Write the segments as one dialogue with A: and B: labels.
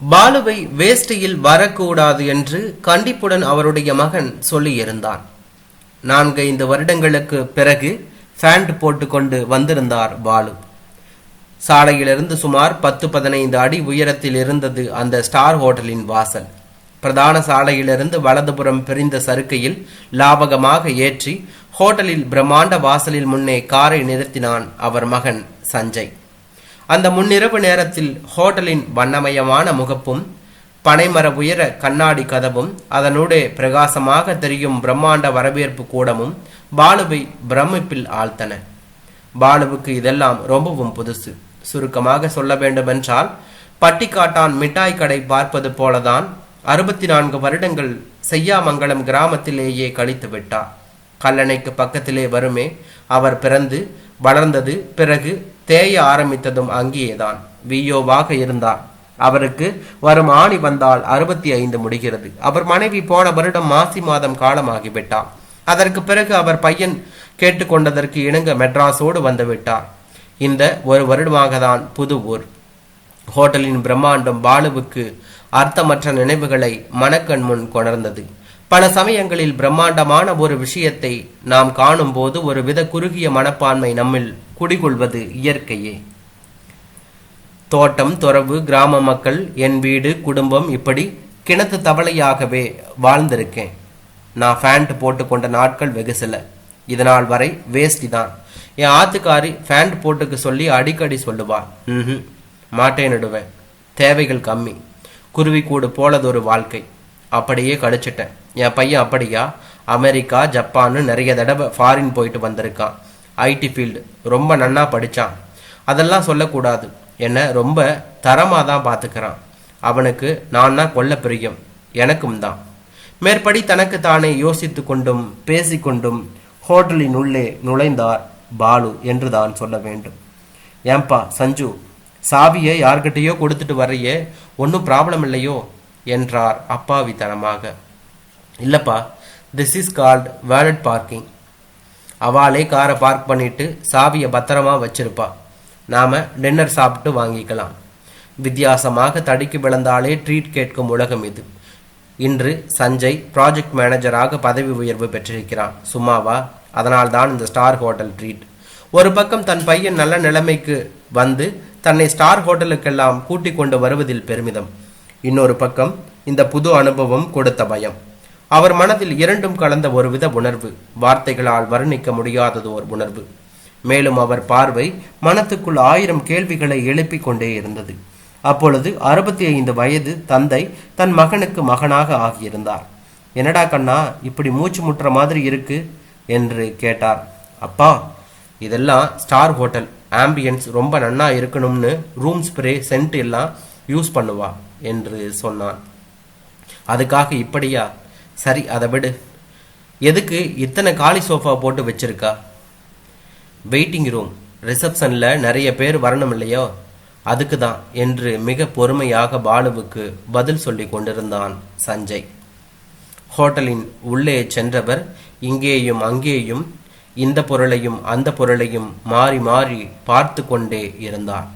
A: பாலுவை வேஷ்டியில் வரக்கூடாது என்று கண்டிப்புடன் அவருடைய மகன் சொல்லியிருந்தான். நான்கைந்து வருடங்களுக்கு பிறகு ஃபேண்ட் போட்டுக்கொண்டு வந்திருந்தார் பாலு. சாலையிலிருந்து சுமார் பத்து பதினைந்து அடி உயரத்தில் இருந்தது அந்த ஸ்டார் ஹோட்டலின் வாசல். பிரதான சாலையிலிருந்து வலதுபுறம் பிரிந்த சறுக்கையில் லாபகமாக ஏற்றி ஹோட்டலில் பிரம்மாண்ட வாசலில் முன்னே காரை நிறுத்தினான் அவர் மகன் சஞ்சய். அந்த முன்னிரவு நேரத்தில் ஹோட்டலின் வண்ணமயமான முகப்பும் பனைமர உயர கண்ணாடி கதவும் அதனூடே பிரகாசமாக தெரியும் பிரம்மாண்ட வரவேற்பு கூடமும் பாலுவை பிரமிப்பில் ஆழ்த்தன. பாலுவுக்கு இதெல்லாம் ரொம்பவும் புதுசு. சுருக்கமாக சொல்ல வேண்டுமென்றால் பட்டிக்காட்டான் மிட்டாய் கடை பார்ப்பது போலதான் அறுபத்தி நான்கு வருடங்கள் செய்யாமங்கலம் கிராமத்திலேயே கழித்து விட்டார். கல்லணைக்கு பக்கத்திலே வருமே அவர் பிறந்து வளர்ந்தது பிறகு தேய ஆரம்பித்ததும் அங்கேயேதான். வியோவாக இருந்தார். அவருக்கு வரும் ஆணி வந்தால் அறுபத்தி ஐந்து முடிகிறது. அவர் மனைவி போன வருடம் மாசி மாதம் காலமாகிவிட்டார் அதற்கு பிறகு அவர் பையன் கேட்டுக்கொண்டதற்கு இணங்க மெட்ராஸோடு வந்துவிட்டார் இந்த ஒரு வருடமாக தான் புது ஊர். ஹோட்டலின் பிரம்மாண்டம் பாலுவுக்கு அர்த்தமற்ற நினைவுகளை மனக்கண் முன் கொணர்ந்தது. பல சமயங்களில் பிரம்மாண்டமான ஒரு விஷயத்தை நாம் காணும்போது ஒரு வித குறுகிய மனப்பான்மை நம்மில் குடிகொள்வது இயற்கையே. தோட்டம் துறவு கிராம மக்கள் என் வீடு குடும்பம் இப்படி கிணத்து தவளையாகவே வாழ்ந்திருக்கேன். நான் ஃபேண்ட் போட்டுக்கொண்ட நாட்கள் வெகு சில. இதனால் வரை வேஷ்டி தான். என் ஆத்துக்காரி ஃபேண்ட் போட்டுக்க சொல்லி அடிக்கடி சொல்லுவா ம் மாட்டேனிடுவேன் தேவைகள் கம்மி. குருவி கூடு போலதொரு வாழ்க்கை. அப்படியே கழிச்சிட்டேன். என் பையன் அப்படியா? அமெரிக்கா ஜப்பான்னு நிறைய தடவை ஃபாரின் போயிட்டு வந்திருக்கான். ஐடி ஃபீல்டு ரொம்ப நன்னா படித்தான் அதெல்லாம் சொல்லக்கூடாது. என்னை ரொம்ப தரமாக தான் பார்த்துக்கிறான் அவனுக்கு நான் தான் கொல்ல பிரியம். எனக்கும் தான். மேற்படி தனக்கு தானே யோசித்து கொண்டும் பேசிக்கொண்டும் ஹோட்டலின் உள்ளே நுழைந்தார் பாலு என்று தான் சொல்ல வேண்டும். ஏன்பா சஞ்சு சாவியை யார்கிட்டயோ கொடுத்துட்டு வரையே ஒன்றும் ப்ராப்ளம் இல்லையோ? என்றார் அப்பாவித்தனமாக. இல்லைப்பா this is called valet parking அவாளே காரை பார்க் பண்ணிட்டு சாவியை பத்திரமா வச்சிருப்பா. நாம் டின்னர் சாப்பிட்டு வாங்கிக்கலாம். வித்தியாசமாக தடுக்கி விழுந்தாலே ட்ரீட் கேட்கும் உலகம் இது. இன்று சஞ்சய் ப்ராஜெக்ட் மேனேஜராக பதவி உயர்வு பெற்றிருக்கிறான். சும்மாவா? அதனால்தான் இந்த ஸ்டார் ஹோட்டல் ட்ரீட் ஒரு பக்கம் தன் பையன் நல்ல நிலைமைக்கு வந்து தன்னை ஸ்டார் ஹோட்டலுக்கெல்லாம் கூட்டிக் கொண்டு வருவதில் பெருமிதம். இன்னொரு பக்கம் இந்த புது அனுபவம் கொடுத்த பயம். அவர் மனதில் இரண்டும் கலந்த ஒருவித உணர்வு. வார்த்தைகளால் வர்ணிக்க முடியாதது ஒரு உணர்வு. மேலும் அவர் பார்வை மனத்துக்குள் ஆயிரம் கேள்விகளை எழுப்பிக் கொண்டே இருந்தது. அப்பொழுது அறுபத்தி ஐந்து வயது தந்தை தன் மகனுக்கு மகனாக ஆகியிருந்தார். என்னடா கண்ணா இப்படி மூச்சு முட்டுற மாதிரி இருக்கு? என்று கேட்டார். அப்பா இதெல்லாம் ஸ்டார் ஹோட்டல். ஆம்பியன்ஸ் ரொம்ப நன்னா இருக்கணும்னு ரூம் ஸ்ப்ரே சென்ட் எல்லாம் யூஸ் பண்ணுவா என்று சொன்னான். அதுக்காக இப்படியா? சரி அதை விடு. எதுக்கு இத்தனை காலி சோஃபா போட்டு வச்சிருக்கா? வெயிட்டிங் ரூம் ரிசப்ஷனில் நிறைய பேர் வரணும் இல்லையோ? அதுக்கு தான் என்று மிக பொறுமையாக பாலுவுக்கு பதில் சொல்லி கொண்டிருந்தான் சஞ்சய். ஹோட்டலின் உள்ளே சென்றவர் இங்கேயும் அங்கேயும் இந்த பொருளையும் அந்த பொருளையும் மாறி மாறி பார்த்து கொண்டே இருந்தார்.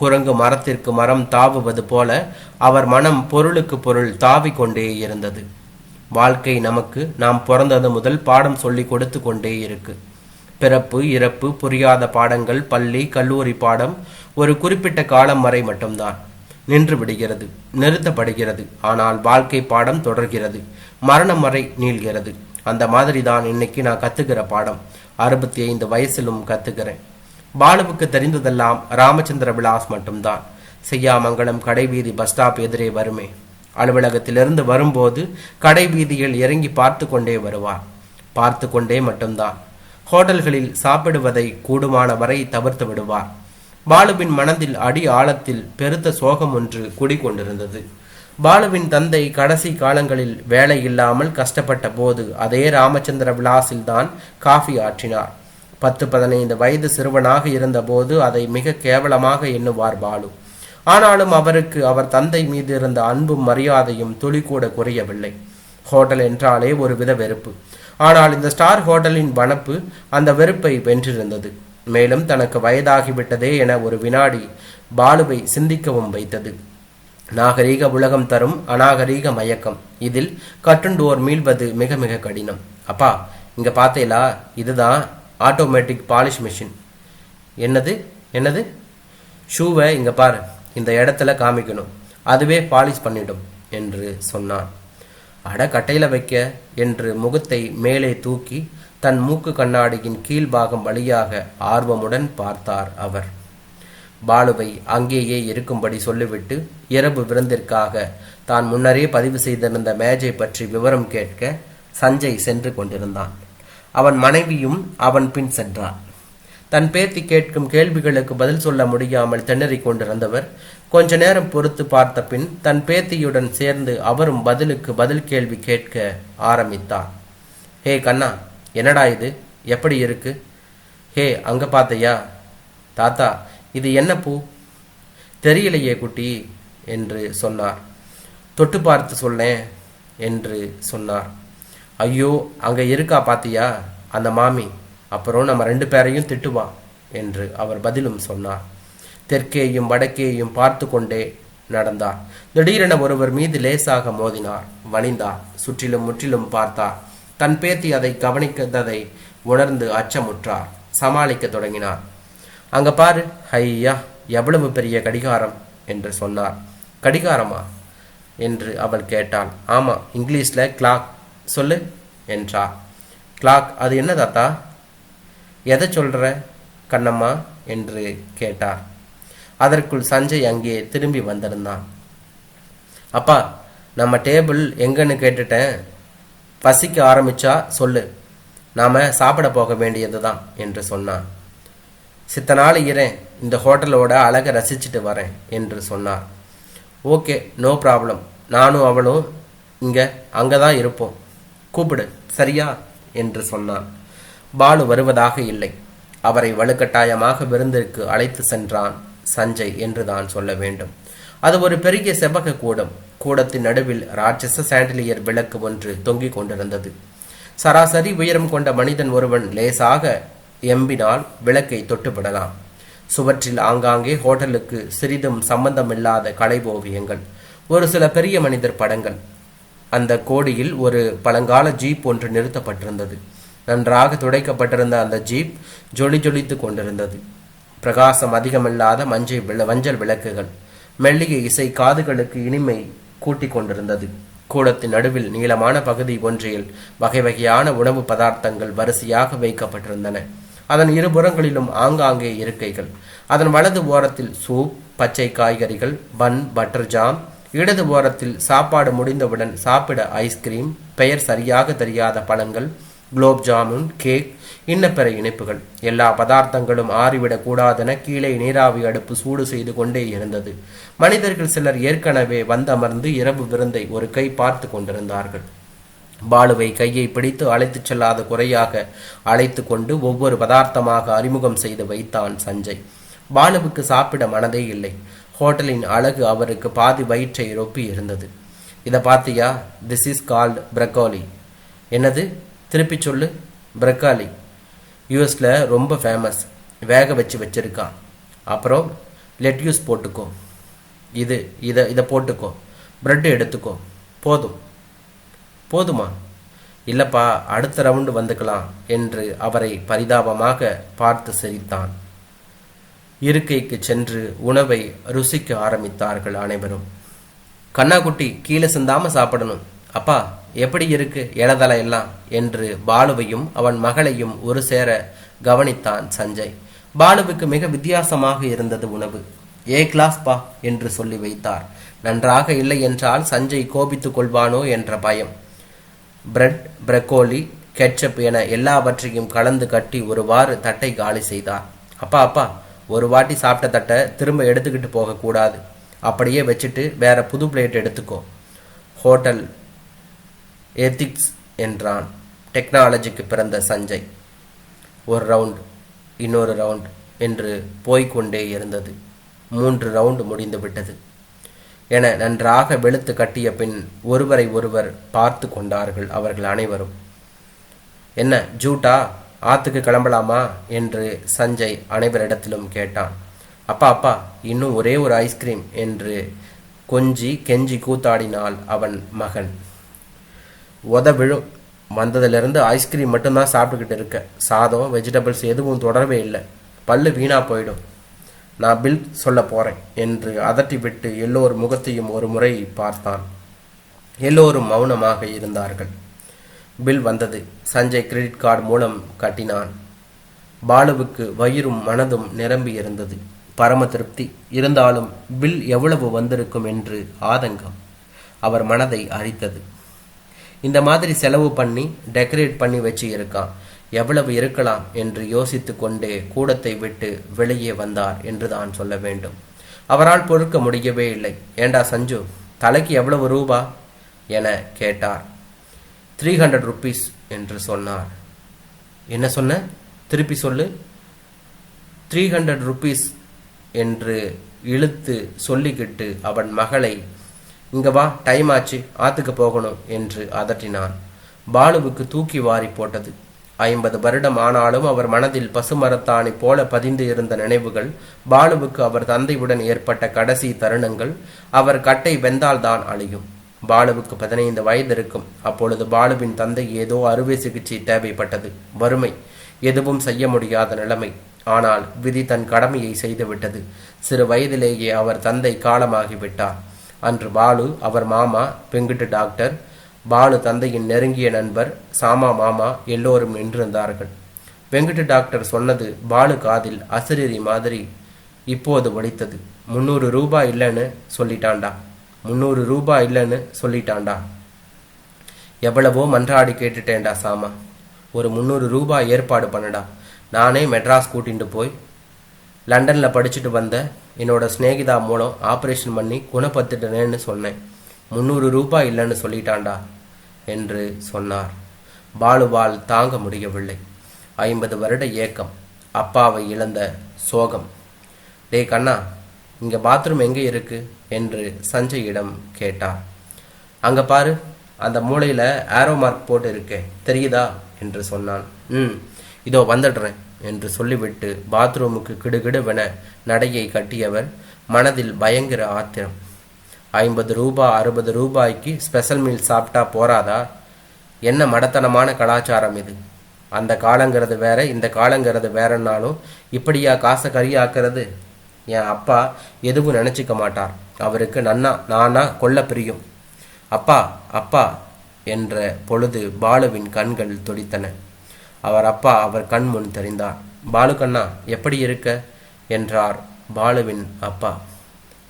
A: குரங்கு மரத்திற்கு மரம் தாவுவது போல அவர் மனம் பொருளுக்கு பொருள் தாவிக் கொண்டே இருந்தது. வாழ்க்கை நமக்கு நாம் பிறந்தது முதல் பாடம் சொல்லி கொடுத்து கொண்டே இருக்கு. பிறப்பு இறப்பு புரியாத பாடங்கள் பள்ளி கல்லூரி பாடம் ஒரு குறிப்பிட்ட காலம் வரை மட்டும்தான். நின்று விடுகிறது நிறுத்தப்படுகிறது. ஆனால் வாழ்க்கை பாடம் தொடர்கிறது மரணம் வரை நீள்கிறது. அந்த மாதிரி தான் இன்னைக்கு நான் கத்துக்கிற பாடம். அறுபத்தி ஐந்து வயசிலும் கத்துக்கிறேன். பாலுவுக்கு தெரிந்ததெல்லாம் ராமச்சந்திர விலாஸ் மட்டும்தான். செய்யாமங்கலம் கடைவீதி பஸ் ஸ்டாப் எதிரே வருமே. அலுவலகத்திலிருந்து வரும்போது கடை வீதியில் இறங்கி பார்த்து கொண்டே வருவார். பார்த்து கொண்டே மட்டும்தான். ஹோட்டல்களில் சாப்பிடுவதை கூடுமான வரை தவிர்த்து விடுவார். பாலுவின் மனதில் அடி ஆழத்தில் பெருத்த சோகம் ஒன்று குடிக்கொண்டிருந்தது பாலுவின் தந்தை கடைசி காலங்களில் வேலை இல்லாமல் கஷ்டப்பட்ட போது அதே ராமச்சந்திர விலாசில்தான் காஃபி ஆற்றினார். பத்து பதினைந்து வயது சிறுவனாக இருந்தபோது அதை மிக கேவலமாக எண்ணுவார் பாலு. ஆனாலும் அவருக்கு அவர் தந்தை மீது இருந்த அன்பும் மரியாதையும் துளி கூட குறையவில்லை. ஹோட்டல் என்றாலே ஒரு வித வெறுப்பு. ஆனால் இந்த ஸ்டார் ஹோட்டலின் வனப்பு அந்த வெறுப்பை வென்றிருந்தது. மேலும் தனக்கு வயதாகிவிட்டதே என ஒரு வினாடி பாலுவை சிந்திக்கவும் வைத்தது. நாகரீக உலகம் தரும் அநாகரீக மயக்கம். இதில் கட்டுண்டோர் மீள்வது மிக மிக கடினம். அப்பா இங்க பார்த்தீங்களா இதுதான் ஆட்டோமேட்டிக் பாலிஷ் மிஷின் என்னது? என்னது? ஷூவை இங்க பாரு. இந்த இடத்துல காமிக்கணும். அதுவே பாலிஷ் பண்ணிடும் என்று சொன்னான். அட கட்டையில வைக்க என்று முகத்தை மேலே தூக்கி தன் மூக்கு கண்ணாடியின் கீழ்பாகம் வழியாக ஆர்வமுடன் பார்த்தார் அவர். பாலுவை அங்கேயே இருக்கும்படி சொல்லிவிட்டு இரவு விருந்திற்காக தான் முன்னரே பதிவு செய்திருந்த மேஜை பற்றி விவரம் கேட்க சஞ்சய் சென்று கொண்டிருந்தான். அவன் மனைவியும் அவன் பின் சென்றான். தன் பேத்தி கேட்கும் கேள்விகளுக்கு பதில் சொல்ல முடியாமல் திணறிக் கொண்டிருந்தவர் கொஞ்ச நேரம் பொறுத்து பார்த்த பின் தன் பேத்தியுடன் சேர்ந்து அவரும் பதிலுக்கு பதில் கேள்வி கேட்க ஆரம்பித்தார் ஹே கண்ணா என்னடா இது? எப்படி இருக்கு? ஹே அங்க பார்த்தையா தாத்தா இது என்ன பூ? தெரியலையே குட்டி என்று சொன்னார். தொட்டு பார்த்து சொன்னேன் என்று சொன்னார். ஐயோ அங்க இருக்கா பாத்தியா? அந்த மாமி அப்புறம் நம்ம ரெண்டு பேரையும் திட்டுவா என்று அவர் பதிலும் சொன்னார். தெற்கேயும் வடக்கேயும் பார்த்து கொண்டே நடந்தார். திடீரென ஒருவர் மீது லேசாக மோதினார். வணிந்தார். சுற்றிலும் முற்றிலும் பார்த்தார். தன் பேத்தி அதை கவனிக்காததை உணர்ந்து அச்சமுற்றார். சமாளிக்க தொடங்கினார். அங்க பாரு ஐயா எவ்வளவு பெரிய கடிகாரம்? என்று சொன்னார். கடிகாரமா? என்று அவள் கேட்டாள். ஆமா இங்கிலீஷ்ல கிளாக் சொல்லு என்றார். கிளாக் அது என்ன தாத்தா? எதை சொல்ற கண்ணம்மா? என்று கேட்டார். அதற்குள் சஞ்சய் அங்கே திரும்பி வந்திருந்தான். அப்பா நம்ம டேபிள் எங்கன்னு கேட்டுட்டேன். பசிக்க ஆரம்பிச்சா சொல்லு. நாம் சாப்பிட போக வேண்டியது தான் என்று சொன்னான். சித்த நாள் இரேன் இந்த ஹோட்டலோட அழகை ரசிச்சுட்டு வரேன் என்று சொன்னார். Okay no problem. நானும் அவளும் இங்கே அங்கே தான் இருப்போம். கூப்பிடு சரியா? என்று சொன்னான். பாலு வருவதாக இல்லை. அவரை வலுக்கட்டாயமாக விருந்திற்கு அழைத்து சென்றான் சஞ்சய் என்று தான் சொல்ல வேண்டும். அது ஒரு பெரிய செவ்வக கூடம். கூடத்தின் நடுவில் ராட்சச சாண்டிலியர் விளக்கு ஒன்று தொங்கிக் கொண்டிருந்தது. சராசரி உயரம் கொண்ட மனிதன் ஒருவன் லேசாக எம்பினால் விளக்கை தொட்டுவிடலாம். சுவற்றில் ஆங்காங்கே ஹோட்டலுக்கு சிறிதும் சம்பந்தமில்லாத கலை ஓவியங்கள் ஒரு சில பெரிய மனிதர் படங்கள். அந்த கோடியில் ஒரு பழங்கால ஜீப் ஒன்று நிறுத்தப்பட்டிருந்தது. நன்றாக துடைக்கப்பட்டிருந்த அந்த ஜீப் ஜொலி ஜொலித்து கொண்டிருந்தது. பிரகாசம் அதிகமில்லாத மஞ்சள் விள மஞ்சள் விளக்குகள் மெல்லிய இசை காதுகளுக்கு இனிமை கூட்டிக் கொண்டிருந்தது. கூடத்தின் நடுவில் நீளமான பகுதி ஒன்றில் வகை வகையான உணவு பதார்த்தங்கள் வரிசையாக வைக்கப்பட்டிருந்தன. அதன் இருபுறங்களிலும் ஆங்காங்கே இருக்கைகள் அதன் வலது ஓரத்தில் சூப் பச்சை காய்கறிகள் பன் பட்டர் ஜாம் இடது ஓரத்தில் சாப்பாடு முடிந்தவுடன் சாப்பிட ஐஸ்கிரீம் பெயர் சரியாக தெரியாத பழங்கள் குலோப் ஜாமுன் கேக் இன்னப்பிற இணைப்புகள் இனிப்புகள். எல்லா பதார்த்தங்களும் ஆறிவிடக் கூடாதென கீழே நீராவி அடுப்பு சூடு செய்து கொண்டே இருந்தது. மனிதர்கள் சிலர் ஏற்கனவே வந்தமர்ந்து இரவு விருந்தை ஒரு கை பார்த்து கொண்டிருந்தார்கள். பாலுவை கையை பிடித்து அழைத்துச் செல்லாத குறையாக அழைத்து கொண்டு ஒவ்வொரு பதார்த்தமாக அறிமுகம் செய்து வைத்தான் சஞ்சய். பாலுவுக்கு சாப்பிட மனதே இல்லை. ஹோட்டலின் அழகு அவருக்கு பாதி வயிற்றை ரொப்பி இருந்தது. இதை பார்த்தியா திஸ் இஸ் கால்ட் பிரக்கோலி என்னது? திருப்பி சொல்லு. பிரக்காலி யூஎஸில் ரொம்ப ஃபேமஸ் வேக வச்சு வச்சுருக்கான். அப்புறம் லெட்யூஸ் போட்டுக்கோ. இது இதை இதை போட்டுக்கோ. ப்ரெட்டு எடுத்துக்கோ. போதும். போதுமா? இல்லப்பா அடுத்த ரவுண்டு வந்துக்கலாம் என்று அவரை பரிதாபமாக பார்த்து சிரித்தான். இருக்கைக்கு சென்று உணவை ருசிக்க ஆரம்பித்தார்கள் அனைவரும். கண்ணாக்குட்டி கீழே சிந்தாமல் சாப்பிடணும். அப்பா எப்படி இருக்கு இடதலை எல்லாம்? என்று பாலுவையும் அவன் மகளையும் ஒரு சேர கவனித்தான் சஞ்சய். பாலுவுக்கு மிக வித்தியாசமாக இருந்தது உணவு. ஏ கிளாஸ் பா என்று சொல்லி வைத்தார். நன்றாக இல்லை என்றால் சஞ்சய் கோபித்துக் கொள்வானோ? என்ற பயம். பிரெட் பிரக்கோலி கெட்சப் என எல்லாவற்றையும் கலந்து கட்டி ஒருவாறு தட்டை காலி செய்தார். அப்பா அப்பா ஒரு வாட்டி சாப்பிட்ட தட்டை திரும்ப எடுத்துக்கிட்டு போகக்கூடாது. அப்படியே வச்சுட்டு வேற புது பிளேட் எடுத்துக்கோ. ஹோட்டல் எதிக்ஸ் என்றான். டெக்னாலஜிக்கு பிறந்த சஞ்சய். ஒரு ரவுண்ட் இன்னொரு ரவுண்ட் என்று போய்கொண்டே இருந்தது. மூன்று ரவுண்டு முடிந்து விட்டது. என நன்றாக வெளுத்து கட்டிய பின் ஒருவரை ஒருவர் பார்த்து கொண்டார்கள் அவர்கள் அனைவரும். என்ன ஜூட்டா? ஆத்துக்கு கிளம்பலாமா? என்று சஞ்சய் அனைவரிடத்திலும் கேட்டான். அப்பா அப்பா இன்னும் ஒரே ஒரு ஐஸ்கிரீம் என்று கொஞ்சி கெஞ்சி கூத்தாடினாள் அவன் மகன். உத விழும் வந்ததுலேருந்து ஐஸ்கிரீம் மட்டும்தான் சாப்பிட்டுக்கிட்டு இருக்க. சாதம் வெஜிடபிள்ஸ் எதுவும் தொடரவே இல்லை. பல்லு வீணாக போயிடும். நான் பில் சொல்ல போகிறேன் என்று அதட்டி விட்டு எல்லோர் முகத்தையும் ஒரு முறை பார்த்தான். எல்லோரும் மௌனமாக இருந்தார்கள். பில் வந்தது. சஞ்சய் கிரெடிட் கார்டு மூலம் கட்டினான். பாலுவுக்கு வயிறும் மனதும் நிரம்பி இருந்தது. பரம திருப்தி. இருந்தாலும் பில் எவ்வளவு வந்திருக்கும் என்று ஆதங்கம். அவர் மனதை அரித்தது. இந்த மாதிரி செலவு பண்ணி டெக்கரேட் பண்ணி வச்சு இருக்கான். எவ்வளவு இருக்கலாம் என்று யோசித்து கொண்டே கூடத்தை விட்டு வெளியே வந்தார் என்று தான் சொல்ல வேண்டும். அவரால் பொறுக்க முடியவே இல்லை. ஏண்டா சஞ்சு தலைக்கு எவ்வளவு ரூபா? என கேட்டார். த்ரீ ஹண்ட்ரட் ருபீஸ் என்று சொன்னார். என்ன சொன்ன? திருப்பி சொல்லு. த்ரீ ஹண்ட்ரட் ருபீஸ் என்று இழுத்து சொல்லிக்கிட்டு அவன் மகளை இங்க வா டைம் ஆச்சு ஆத்துக்கு போகணும் என்று அதட்டினான். பாலுவுக்கு தூக்கி வாரி போட்டது. ஐம்பது வருடம் ஆனாலும் அவர் மனதில் பசுமரத்தாணி போல பதிந்து இருந்த நினைவுகள் பாலுவுக்கு அவர் தந்தையுடன் ஏற்பட்ட கடைசி தருணங்கள் அவர் கட்டை வெந்தால்தான் அழியும். பாலுவுக்கு பதினைந்து வயது இருக்கும். அப்பொழுது பாலுவின் தந்தை ஏதோ அறுவை சிகிச்சை தேவைப்பட்டது. வறுமை. எதுவும் செய்ய முடியாத நிலைமை. ஆனால் விதி தன் கடமையை செய்துவிட்டது. சிறு வயதிலேயே அவர் தந்தை காலமாகிவிட்டார். அன்று பாலு அவர் மாமா பெங்குட்டு டாக்டர் பாலு தந்தையின் நெருங்கிய நண்பர் சாமா மாமா எல்லோரும் நின்றிருந்தார்கள். வெங்கட்டு டாக்டர் சொன்னது பாலு காதில் அசிரீரி மாதிரி இப்போது ஒழித்தது முந்நூறு ரூபாய் இல்லைன்னு சொல்லிட்டான்டா. முந்நூறு ரூபாய் இல்லைன்னு சொல்லிட்டான்டா. எவ்வளவோ மன்றாடி கேட்டுட்டேன்டா சாமா. ஒரு முந்நூறு ரூபாய் ஏற்பாடு பண்ணுடா. நானே மெட்ராஸ் கூட்டிகிட்டு போய் லண்டனில் படிச்சுட்டு வந்த என்னோட சிநேகிதா மூலம் ஆப்ரேஷன் பண்ணி குணப்படுத்திட்டேன்னு சொன்னேன். முந்நூறு ரூபாய் இல்லைன்னு சொல்லிட்டான்டா என்று சொன்னார். பாலுவால் தாங்க முடியவில்லை. ஐம்பது வருட ஏக்கம் அப்பாவை இழந்த சோகம். டேய் கண்ணா இங்கே பாத்ரூம் எங்கே இருக்கு? என்று சஞ்சயிடம் கேட்டார். அங்கே பாரு அந்த மூலையில் ஆரோ மார்க் போட்டு இருக்கே தெரியுதா? என்று சொன்னான். ம் இதோ வந்துடுறேன். என்று சொல்லிவிட்டு பாத்ரூமுக்கு கிடுகிடுவென நடையை கட்டியவர் மனதில் பயங்கர ஆத்திரம். ஐம்பது ரூபா அறுபது ரூபாய்க்கு ஸ்பெஷல் மீல் சாப்பிட்டா போறாதா என்ன மடத்தனமான கலாச்சாரம் இது. அந்த காலங்கிறது வேற இந்த காலங்கிறது வேறன்னாலும் இப்படியா காசை கரியாக்குறது? என் அப்பா எதுவும் நினச்சிக்க மாட்டார். அவருக்கு நன்னா நானா கொல்ல பிரியும். அப்பா அப்பா என்ற பொழுது பாலுவின் கண்கள் துடித்தன. அவர் அப்பா அவர் கண் முன் தெரிந்தார். பாலு கண்ணா எப்படி இருக்க? என்றார் பாலுவின் அப்பா.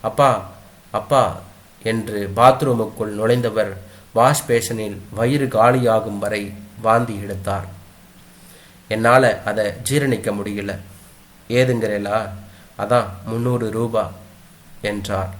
A: அப்பா அப்பா என்று பாத்ரூமுக்குள் நுழைந்தவர் வாஷ் பேஷனில் வயிறு காலியாகும் வரை வாந்தி எடுத்தார். என்னால் அதை ஜீரணிக்க முடியல. ஏதுங்கிறேலா? அதான் முந்நூறு ரூபா என்றார்.